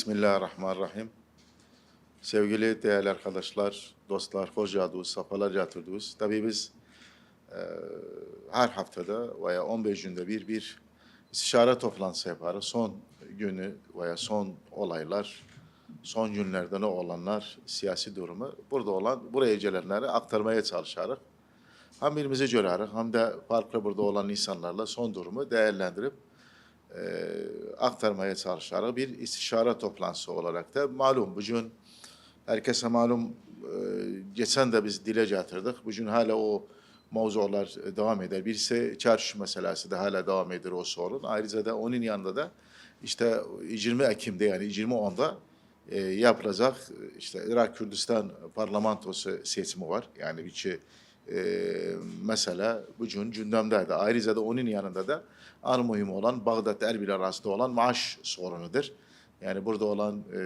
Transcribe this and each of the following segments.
Bismillahirrahmanirrahim. Sevgili değerli arkadaşlar, dostlar, hoş geldiniz, sefalar getirdiniz. Tabii biz e, her haftada veya 15 günde bir bir istişare toplantısı yaparız. Son günü veya son olaylar, son günlerde ne olanlar, siyasi durumu burada olan, buraya gelenleri aktarmaya çalışarak hem birimizi görerek hem de farklı burada olan insanlarla son durumu değerlendirip e, aktarmaya çalışarak bir istişare toplantısı olarak da malum bugün herkese malum e, geçen de biz dile getirdik. Bugün hala o mevzular e, devam eder. Birisi çarşı meselesi de hala devam eder o sorun. Ayrıca da onun yanında da işte 20 Ekim'de yani 20.10'da e, yapılacak işte Irak Kürdistan parlamentosu seçimi var. Yani içi e, mesele bugün gündemdeydi. Ayrıca da onun yanında da en mühim olan Bağdat Erbil arasında olan maaş sorunudur. Yani burada olan e,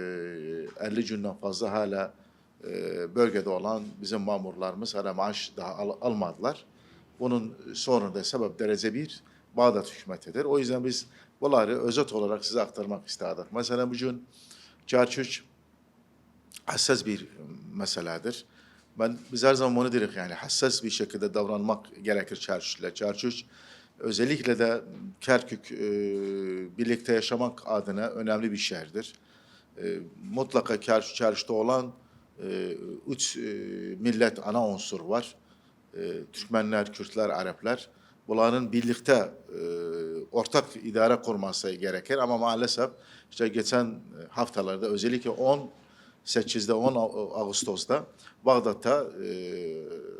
50 günden fazla hala e, bölgede olan bizim mamurlarımız hala maaş daha al- almadılar. Bunun sorunu da sebep derece bir Bağdat hükümetidir. O yüzden biz bunları özet olarak size aktarmak istedik. Mesela bugün Çarçuç hassas bir meseledir. Ben biz her zaman onu dedik yani hassas bir şekilde davranmak gerekir Çarçuç'la. Çarçuç özellikle de Kerkük e, birlikte yaşamak adına önemli bir şehirdir. E, mutlaka Kerkük Çarşı'da olan e, üç e, millet ana unsur var. E, Türkmenler, Kürtler, Araplar. Bunların birlikte e, ortak idare kurması gerekir ama maalesef işte geçen haftalarda özellikle 10 8'de 10 Ağ- Ağustos'ta Bağdat'ta e,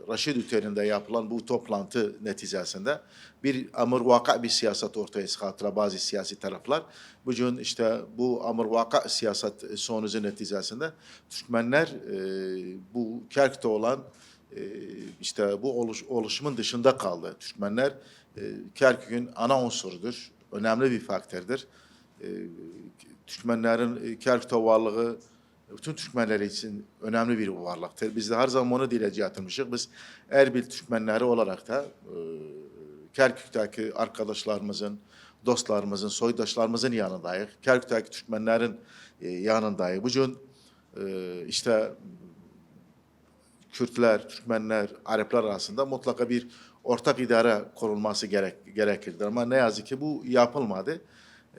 Raşid Üteli'nde yapılan bu toplantı neticesinde bir amır vaka bir siyaset ortaya çıkarttılar bazı siyasi taraflar. Bugün işte bu amır vaka siyaset sonucu neticesinde Türkmenler e, bu Kerk'te olan e, işte bu oluş, oluşumun dışında kaldı. Türkmenler e, Kerkük'ün ana unsurudur. Önemli bir faktördür. E, Türkmenlerin e, Kerkük'te varlığı bütün Türkmenler için önemli bir varlıktır. Biz de her zaman onu dile getirmişik. Biz Erbil Türkmenleri olarak da e, Kerkük'teki arkadaşlarımızın, dostlarımızın, soydaşlarımızın yanındayız. Kerkük'teki Türkmenlerin e, yanındayız. Bugün e, işte Kürtler, Türkmenler, Araplar arasında mutlaka bir ortak idare kurulması gerek, gerekirdi. Ama ne yazık ki bu yapılmadı.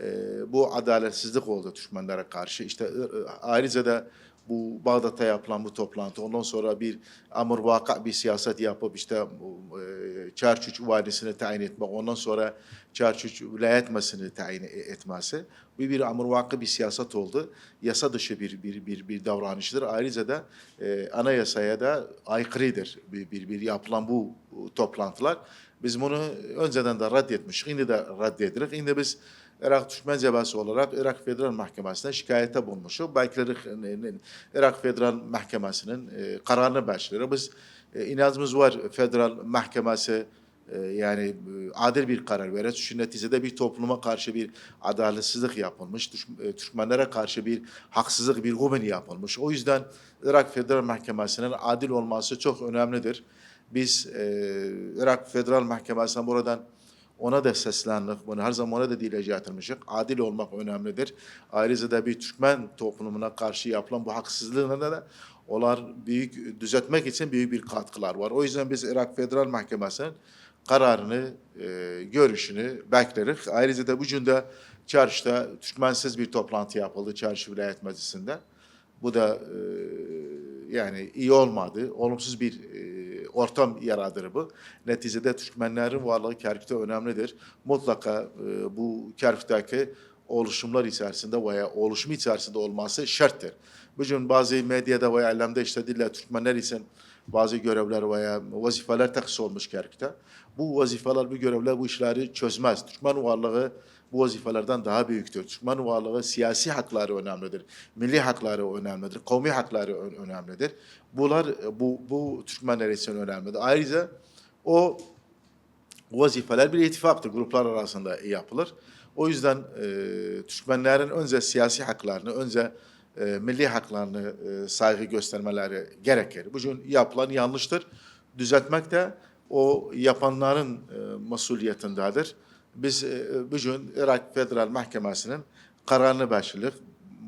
Ee, bu adaletsizlik oldu Türkmenlere karşı. İşte e, e, ayrıca da bu Bağdat'ta yapılan bu toplantı ondan sonra bir amır vaka bir siyaset yapıp işte e, Çarçuç valisini tayin etmek ondan sonra Çarçuç vilayetmesini tayin e- etmesi bu bir amır vaka bir siyaset oldu. Yasa dışı bir bir bir, bir davranıştır. Ayrıca da e, anayasaya da aykırıdır bir, bir, bir yapılan bu, toplantılar. Biz bunu önceden de reddetmiştik. Şimdi de reddedirik. Şimdi biz Irak Türkmen Cebesi olarak Irak Federal Mahkemesi'ne şikayette bulmuşuz. Belki de Irak Federal Mahkemesi'nin e, kararını başlıyor. Biz e, inancımız var Federal Mahkemesi e, yani e, adil bir karar verir. Çünkü neticede bir topluma karşı bir adaletsizlik yapılmış. Türk- e, Türkmenlere karşı bir haksızlık, bir gumen yapılmış. O yüzden Irak Federal Mahkemesi'nin adil olması çok önemlidir. Biz e, Irak Federal Mahkemesi'ne buradan ona da seslendik. Bunu her zaman ona da dile getirmişik. Adil olmak önemlidir. Ayrıca da bir Türkmen toplumuna karşı yapılan bu haksızlığına da onlar büyük düzeltmek için büyük bir katkılar var. O yüzden biz Irak Federal Mahkemesi'nin kararını, e, görüşünü bekleriz. Ayrıca da bugün de çarşıda Türkmensiz bir toplantı yapıldı Çarşı Vilayet Meclisi'nde. Bu da e, yani iyi olmadı. Olumsuz bir e, ortam yaradır bu. Neticede Türkmenlerin varlığı Kerkük'te önemlidir. Mutlaka e, bu Kerkük'teki oluşumlar içerisinde veya oluşum içerisinde olması şarttır. Bugün bazı medyada veya alemde işte dille Türkmenler için bazı görevler veya vazifeler taksis olmuş Kerkük'te. Bu vazifeler, bu görevler bu işleri çözmez. Türkmen varlığı bu vazifelerden daha büyüktür. Türkmen varlığı siyasi hakları önemlidir. Milli hakları önemlidir. Kavmi hakları önemlidir. Bunlar bu, bu Türkmenler için önemlidir. Ayrıca o vazifeler bir ittifaktır. Gruplar arasında yapılır. O yüzden e, Türkmenlerin önce siyasi haklarını, önce e, milli haklarını e, saygı göstermeleri gerekir. Bugün yapılan yanlıştır. Düzeltmek de o yapanların e, mesuliyetindedir. Biz e, bugün Irak Federal Mahkemesi'nin kararını başladık.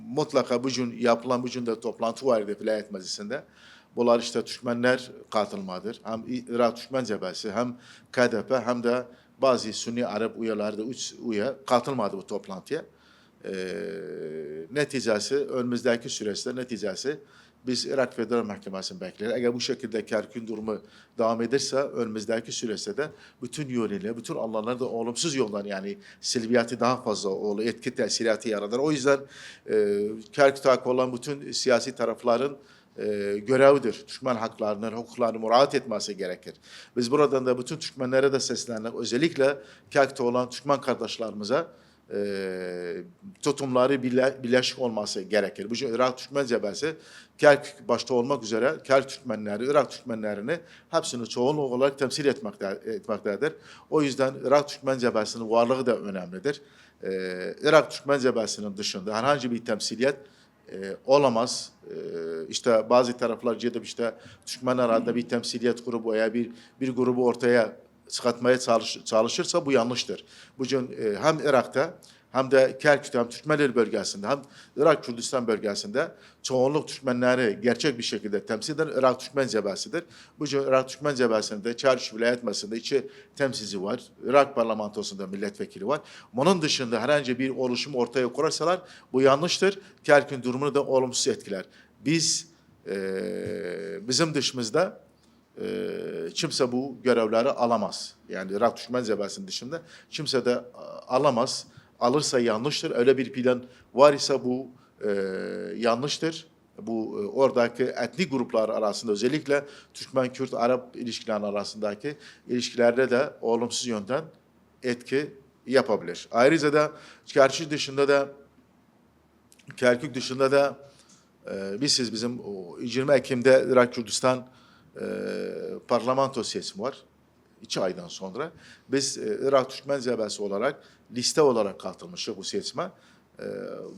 mutlaka bugün yapılan bugün de toplantı vardı vilayet meclisinde. Bunlar işte Türkmenler katılmadır. Hem Irak Türkmen Cebesi hem KDP hem de bazı Sünni Arap üyeleri de üç üye katılmadı bu toplantıya. Ee, neticesi önümüzdeki süreçte neticesi biz Irak Federal Mahkemesi'ni bekliyoruz. Eğer bu şekilde Kerkün durumu devam ederse önümüzdeki süreçte de bütün yönüyle, bütün alanlarda olumsuz yoldan yani silbiyatı daha fazla olur, etki tesiriyatı yaratır. O yüzden e, Kerkük'te olan bütün siyasi tarafların e, görevidir. Türkmen haklarının, hukuklarını murat etmesi gerekir. Biz buradan da bütün Türkmenlere de seslendik. Özellikle Kerkük'te olan Türkmen kardeşlerimize e, tutumları birle, birleşik olması gerekir. Bu Irak Türkmen Cebesi Kerkük başta olmak üzere Kerkük Türkmenleri, Irak Türkmenlerini hepsini çoğunluk olarak temsil etmekte, etmektedir. O yüzden Irak Türkmen Cebesi'nin varlığı da önemlidir. Ee, Irak Türkmen Cebesi'nin dışında herhangi bir temsiliyet e, olamaz. E, işte bazı taraflar gidip işte Türkmen arasında bir temsiliyet grubu veya bir bir grubu ortaya çıkartmaya çalış, çalışırsa bu yanlıştır. Bugün e, hem Irak'ta hem de Kerkük'te hem Türkmenler bölgesinde hem Irak Kürdistan bölgesinde çoğunluk Türkmenleri gerçek bir şekilde temsil eden Irak Türkmen Cebesi'dir. Bugün Irak Türkmen Cebesi'nde Çarşı Vilayet Meclisi'nde iki temsilci var. Irak parlamentosunda milletvekili var. Bunun dışında herhangi bir oluşum ortaya kurarsalar bu yanlıştır. Kerkük'ün durumunu da olumsuz etkiler. Biz e, bizim dışımızda kimse bu görevleri alamaz. Yani Irak Türkmen Cebesi'nin dışında kimse de e, alamaz. Alırsa yanlıştır. Öyle bir plan var ise bu e, yanlıştır. Bu e, oradaki etnik gruplar arasında özellikle Türkmen, Kürt, Arap ilişkilerinin arasındaki ilişkilerde de olumsuz yönden etki yapabilir. Ayrıca da Kerkük dışında da Kerkük dışında da e, biz siz bizim o 20 Ekim'de Irak Kürdistan e, parlamento seçimi var. iki aydan sonra. Biz e, Irak Türkmen Cebesi olarak liste olarak katılmışız bu seçime. E,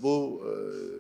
bu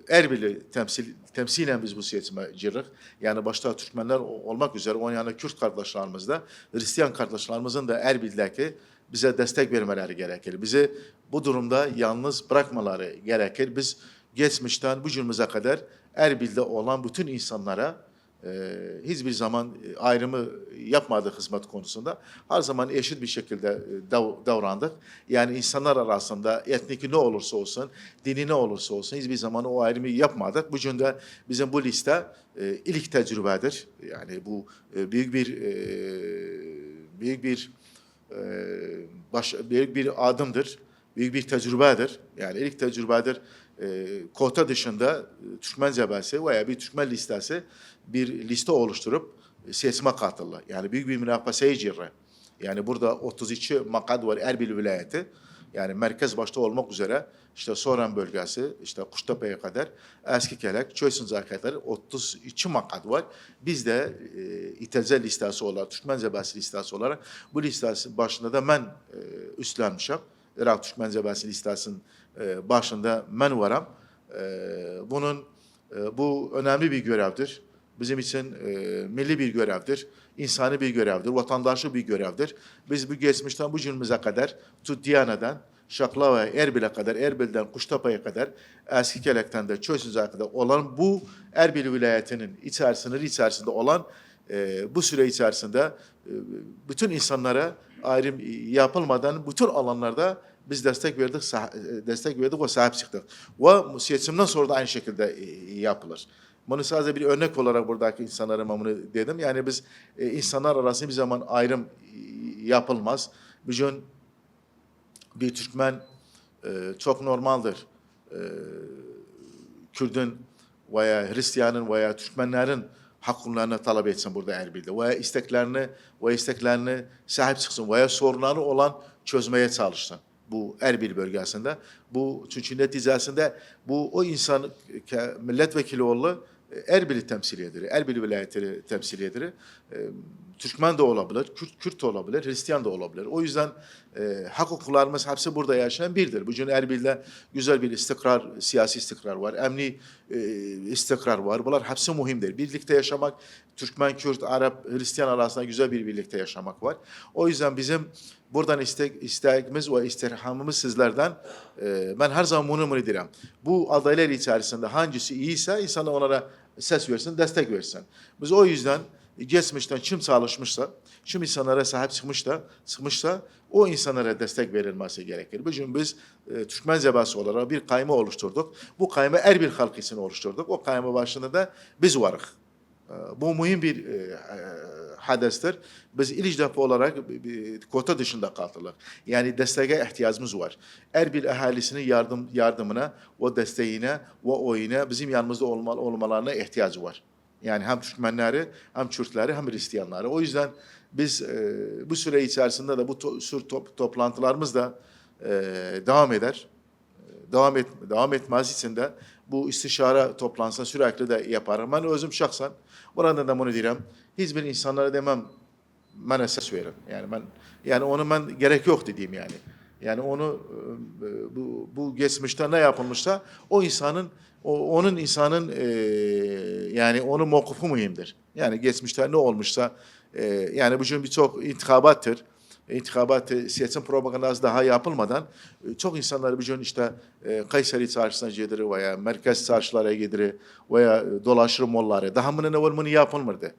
e, Erbil'i temsil, temsilen biz bu seçime girdik. Yani başta Türkmenler olmak üzere onun yanında Kürt kardeşlerimiz de Hristiyan kardeşlerimizin de Erbil'deki bize destek vermeleri gerekir. Bizi bu durumda yalnız bırakmaları gerekir. Biz geçmişten bu günümüze kadar Erbil'de olan bütün insanlara e, hiçbir zaman e, ayrımı yapmadık hizmet konusunda. Her zaman eşit bir şekilde e, dav- davrandık. Yani insanlar arasında etnik ne olursa olsun, dini ne olursa olsun hiçbir zaman o ayrımı yapmadık. Bugün de bizim bu liste e, ilk tecrübedir. Yani bu e, büyük bir e, büyük bir e, baş, büyük bir adımdır. Büyük bir tecrübedir. Yani ilk tecrübedir. E, kota dışında e, Türkmen cebesi veya bir Türkmen listesi bir liste oluşturup e, seçime katıldı. Yani büyük bir münakaşaya girdi. Yani burada 32 makad var Erbil vilayeti. Yani merkez başta olmak üzere işte Soran bölgesi, işte Kuştepe'ye kadar, Eski Kelek, Çöysünza'ya kadar 32 makad var. Biz de e, İTC listesi olarak, Türkmen Cebesi listesi olarak bu listesi başında da ben e, üstlenmişim. Irak Türkmen Cebesi listesinin e, başında ben varım. E, bunun e, bu önemli bir görevdir. Bizim için e, milli bir görevdir, insani bir görevdir, vatandaşı bir görevdir. Biz bu geçmişten bu günümüze kadar Tuddiyana'dan, Şaklava, Erbil'e kadar, Erbil'den Kuştepe'ye kadar, Eski Kelek'ten de Çöysüz'e kadar olan bu Erbil vilayetinin içerisinde, içerisinde olan e, bu süre içerisinde e, bütün insanlara ayrım yapılmadan bütün alanlarda biz destek verdik, destek verdik ve sahip çıktık. Ve seçimden sonra da aynı şekilde e, yapılır. Bunu sadece bir örnek olarak buradaki insanlara bunu dedim. Yani biz e, insanlar arasında bir zaman ayrım e, yapılmaz. Bugün bir Türkmen çok normaldir. Kürdün veya Hristiyanın veya Türkmenlerin haklarını talep etsin burada Erbil'de. Veya isteklerini veya isteklerini sahip çıksın veya sorunları olan çözmeye çalışsın bu Erbil bölgesinde. Bu çünkü neticesinde bu o insan milletvekili oğlu Erbil'i temsil eder. Erbil vilayetini temsil eder. E, Türkmen de olabilir, Kürt, Kürt de olabilir, Hristiyan da olabilir. O yüzden e, hak hukuklarımız hepsi burada yaşayan birdir. Bugün Erbil'de güzel bir istikrar, siyasi istikrar var, emni istikrar var. Bunlar hepsi muhimdir. Birlikte yaşamak, Türkmen, Kürt, Arap, Hristiyan arasında güzel bir birlikte yaşamak var. O yüzden bizim buradan istek, isteğimiz ve istirhamımız sizlerden e, ben her zaman bunu bunu derim. Bu adaylar içerisinde hangisi iyiyse insanlar onlara ses versin, destek versin. Biz o yüzden geçmişten kim çalışmışsa, kim insanlara sahip çıkmışsa, çıkmışsa o insanlara destek verilmesi gerekir. Bugün biz e, Türkmen zebası olarak bir kayma oluşturduk. Bu kayma Erbil halkı için oluşturduk. O kayma başında da biz varız. E, Bu mühim bir e, e, hadestir. Biz ilk defa olarak bir- bir kota dışında kaldık. Yani desteğe ihtiyacımız var. Erbil ahalisinin yardım yardımına, o desteğine, o oyuna bizim yanımızda olma, olmalarına ihtiyacı var. Yani hem Türkmenleri, hem Kürtleri, hem Hristiyanları. O yüzden biz e, bu süre içerisinde de bu to, sür top, toplantılarımız da e, devam eder devam et devam etmesi için de bu istişare toplantısını sürekli de yaparım. Ben özüm şahsen burada da bunu diyorum. Hiçbir insanlara demem ben esas veririm. Yani ben yani onu ben gerek yok dediğim yani. Yani onu e, bu, bu geçmişte ne yapılmışsa o insanın o, onun insanın e, yani onun mevkufu mühimdir. Yani geçmişte ne olmuşsa e, yani bugün birçok intikabattır intikabat e, siyaset propagandası daha yapılmadan e, çok insanlar bugün işte e, Kayseri çarşısına gelir veya merkez çarşılara gelir veya e, dolaşır molları. Daha mı ne var bunu yapılmırdı.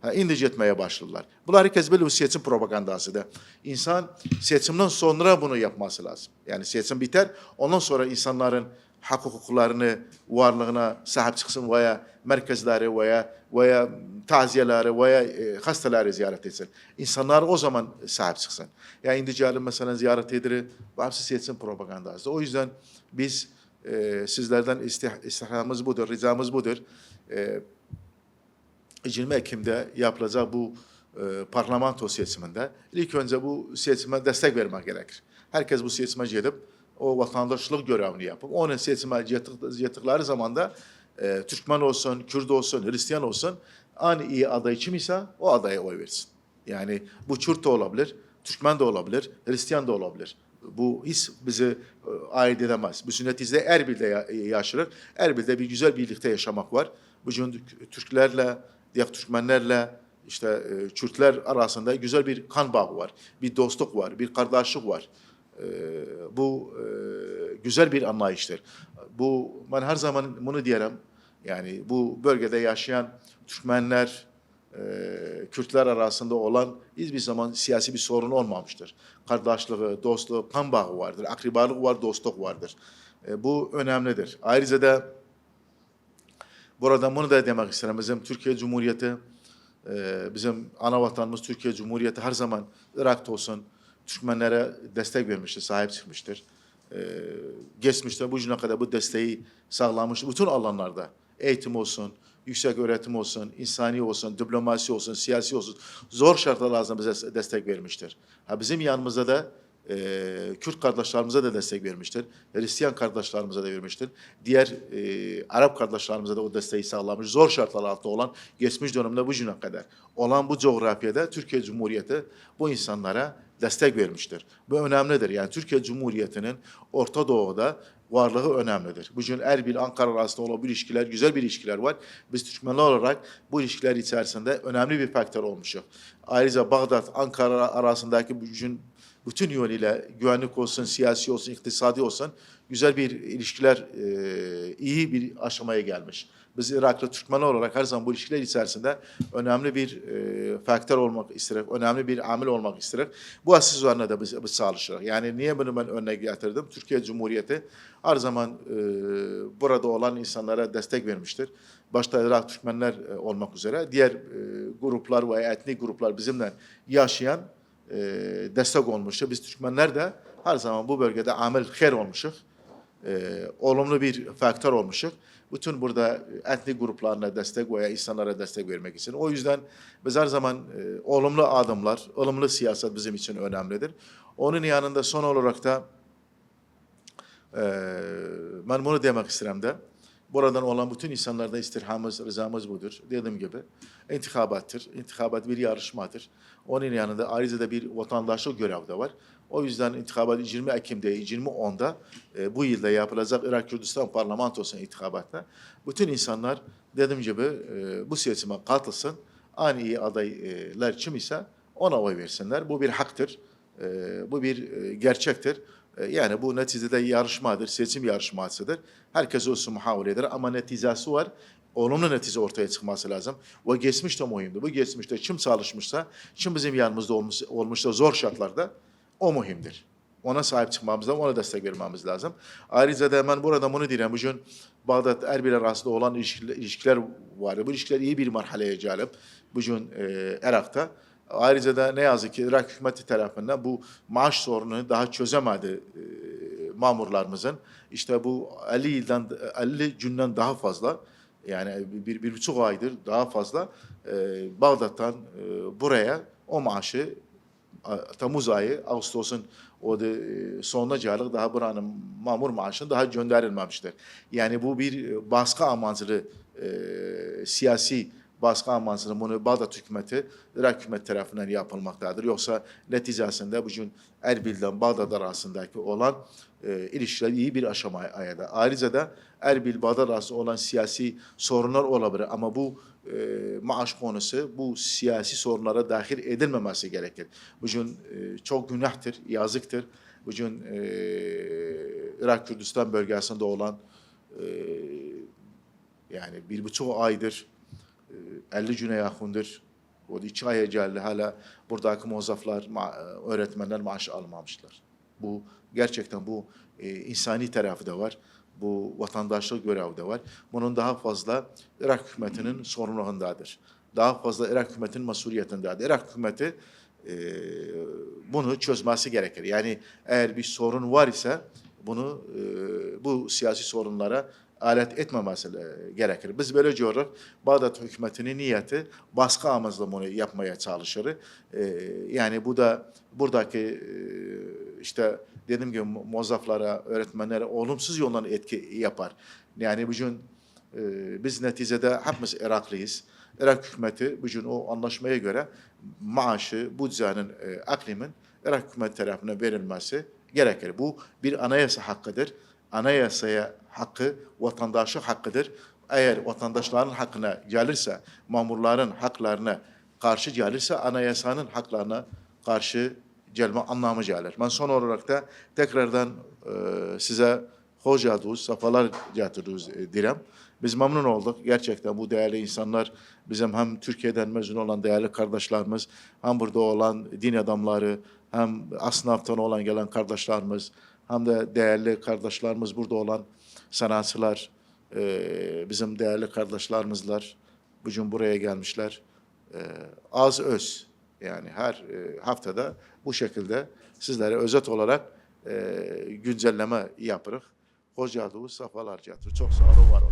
Ha, indi gitmeye başladılar. Bunlar herkes böyle bir seçim propagandasıdır. İnsan seçimden sonra bunu yapması lazım. Yani seçim biter, ondan sonra insanların hak hukuklarını, varlığına sahip çıksın veya merkezleri veya veya taziyeleri veya e, hastaları ziyaret etsin. İnsanlar o zaman sahip çıksın. Yani indi gelin mesela ziyaret edilir, hepsi seçim propagandası. O yüzden biz e, sizlerden istih, istihramımız budur, ricamız budur. E, 20 Ekim'de yapılacak bu e, parlamento seçiminde ilk önce bu seçime destek vermek gerekir. Herkes bu seçime gidip o vatandaşlık görevini yapıp onun seçime gittik- gittikleri zaman da e, Türkmen olsun, Kürt olsun, Hristiyan olsun aynı iyi aday kim ise o adaya oy versin. Yani bu Kürt de olabilir, Türkmen de olabilir, Hristiyan da olabilir. Bu hiç bizi e, ait edemez. Bu sünnetizde Erbil'de ya- yaşarız. Erbil'de bir güzel birlikte yaşamak var. Bugün Türklerle, diğer Türkmenlerle, işte e, Kürtler arasında güzel bir kan bağı var. Bir dostluk var, bir kardeşlik var. E, bu e, güzel bir anlayıştır. Bu ben her zaman bunu diyelim. Yani bu bölgede yaşayan Türkmenler, e, Kürtler arasında olan hiçbir zaman siyasi bir sorun olmamıştır. Kardeşliği, dostluğu, kan bağı vardır. Akribalık var, dostluk vardır. E, bu önemlidir. Ayrıca da Burada bunu da demek isterim. Bizim Türkiye Cumhuriyeti, bizim ana vatanımız Türkiye Cumhuriyeti her zaman Irak'ta olsun Türkmenlere destek vermiştir, sahip çıkmıştır. E, geçmişte bu güne kadar bu desteği sağlamış bütün alanlarda. Eğitim olsun, yüksek öğretim olsun, insani olsun, diplomasi olsun, siyasi olsun. Zor şartlar altında bize destek vermiştir. Ha, bizim yanımızda da e, Kürt kardeşlerimize de destek vermiştir. Hristiyan kardeşlerimize de vermiştir. Diğer e, Arap kardeşlerimize de o desteği sağlamış. Zor şartlar altında olan geçmiş dönemde bu güne kadar olan bu coğrafyada Türkiye Cumhuriyeti bu insanlara destek vermiştir. Bu önemlidir. Yani Türkiye Cumhuriyeti'nin Orta Doğu'da varlığı önemlidir. Bugün Erbil, Ankara arasında olan bu ilişkiler, güzel bir ilişkiler var. Biz Türkmenler olarak bu ilişkiler içerisinde önemli bir faktör olmuşuz. Ayrıca Bağdat, Ankara arasındaki bugün bütün yönüyle güvenlik olsun, siyasi olsun, iktisadi olsun güzel bir ilişkiler iyi bir aşamaya gelmiş. Biz Iraklı Türkmenler olarak her zaman bu ilişkiler içerisinde önemli bir e, faktör olmak isteriz, önemli bir amil olmak isteriz. Bu asıl üzerine de biz, biz çalışırız. Yani niye bunu ben örnek getirdim? Türkiye Cumhuriyeti her zaman e, burada olan insanlara destek vermiştir. Başta Irak Türkmenler e, olmak üzere diğer e, gruplar ve etnik gruplar bizimle yaşayan e, destek olmuştu. Biz Türkmenler de her zaman bu bölgede amel her olmuşuz. E, olumlu bir faktör olmuşuz. Bütün burada etnik gruplarına destek veya insanlara destek vermek için. O yüzden biz her zaman e, olumlu adımlar, olumlu siyaset bizim için önemlidir. Onun yanında son olarak da e, ben bunu demek isterim de Buradan olan bütün insanlarda istirhamımız, rızamız budur. Dediğim gibi intikabattır. İntikabat bir yarışmadır. Onun yanında ayrıca da bir vatandaşlık görevi de var. O yüzden intikabat 20 Ekim'de, 20 10'da e, bu yılda yapılacak Irak Kürdistan Parlamentosu'nun intikabatına bütün insanlar dediğim gibi e, bu seçime katılsın. İyi adaylar kim ise ona oy versinler. Bu bir haktır. E, bu bir e, gerçektir. E, Yani bu neticede yarışmadır, seçim yarışmasıdır. Herkes olsun muhavele eder ama neticesi var. Olumlu netice ortaya çıkması lazım. Ve geçmiş de mühimdir. Bu geçmişte kim çalışmışsa, kim bizim yanımızda olmuş, olmuşsa zor şartlarda o mühimdir. Ona sahip çıkmamız lazım, ona destek vermemiz lazım. Ayrıca da ben burada bunu diyeyim. Bugün Bağdat Erbil arasında olan ilişkiler, ilişkiler var. Bu ilişkiler iyi bir marhaleye gelip bugün e, Irak'ta. Ayrıca da ne yazık ki Irak hükümeti tarafından bu maaş sorununu daha çözemedi e, mamurlarımızın. İşte bu 50 yıldan 50 günden daha fazla yani bir, bir buçuk aydır daha fazla e, Bağdat'tan e, buraya o maaşı Temmuz ayı, Ağustos'un o da e, sonuna geldik daha buranın mamur maaşını daha gönderilmemiştir. Yani bu bir e, baskı amaçlı e, siyasi baskı amaçlı bunu Bağdat hükümeti, Irak hükümeti tarafından yapılmaktadır. Yoksa neticesinde bugün Erbil'den Bağdat arasındaki olan e, ilişkiler iyi bir aşamaya da. Ayrıca da Erbil Bağdat arasında olan siyasi sorunlar olabilir ama bu e, maaş konusu bu siyasi sorunlara dahil edilmemesi gerekir. Bugün e, çok günahtır, yazıktır. Bugün e, Irak Kürdistan bölgesinde olan e, yani bir buçuk aydır 50 güne yakındır. O da iki aya geldi hala buradaki muazzaflar, ma- öğretmenler maaş almamışlar. Bu gerçekten bu e, insani tarafı da var. Bu vatandaşlık görevi de var. Bunun daha fazla Irak hükümetinin sorumluluğundadır. Daha fazla Irak hükümetinin mesuliyetindedir. Irak hükümeti e, bunu çözmesi gerekir. Yani eğer bir sorun var ise bunu e, bu siyasi sorunlara alet etmemesi e, gerekir. Biz böyle diyoruz. Bağdat hükümetinin niyeti baskı amaçlı bunu yapmaya çalışır. E, yani bu da buradaki e, işte dediğim gibi muazzaflara, öğretmenlere olumsuz yoldan etki yapar. Yani bugün e, biz neticede hepimiz Iraklıyız. Irak hükümeti bugün o anlaşmaya göre maaşı bu düzenin, e, aklimin Irak hükümeti tarafından verilmesi gerekir. Bu bir anayasa hakkıdır. Anayasaya hakkı vatandaşlık hakkıdır. Eğer vatandaşların hakkına gelirse, mamurların haklarına karşı gelirse anayasanın haklarına karşı gelme anlamı gelir. Ben son olarak da tekrardan e, size hoş geldiniz, safalar getirdiniz e, direm. Biz memnun olduk. Gerçekten bu değerli insanlar bizim hem Türkiye'den mezun olan değerli kardeşlerimiz, hem burada olan din adamları, hem asnaftan olan gelen kardeşlerimiz, hem de değerli kardeşlerimiz burada olan sanatçılar, e, bizim değerli kardeşlerimizler bugün buraya gelmişler. E, az öz yani her e, haftada bu şekilde sizlere özet olarak e, güncelleme yaparız. Hoş geldiniz, getirir. Çok sağ olun, var olun.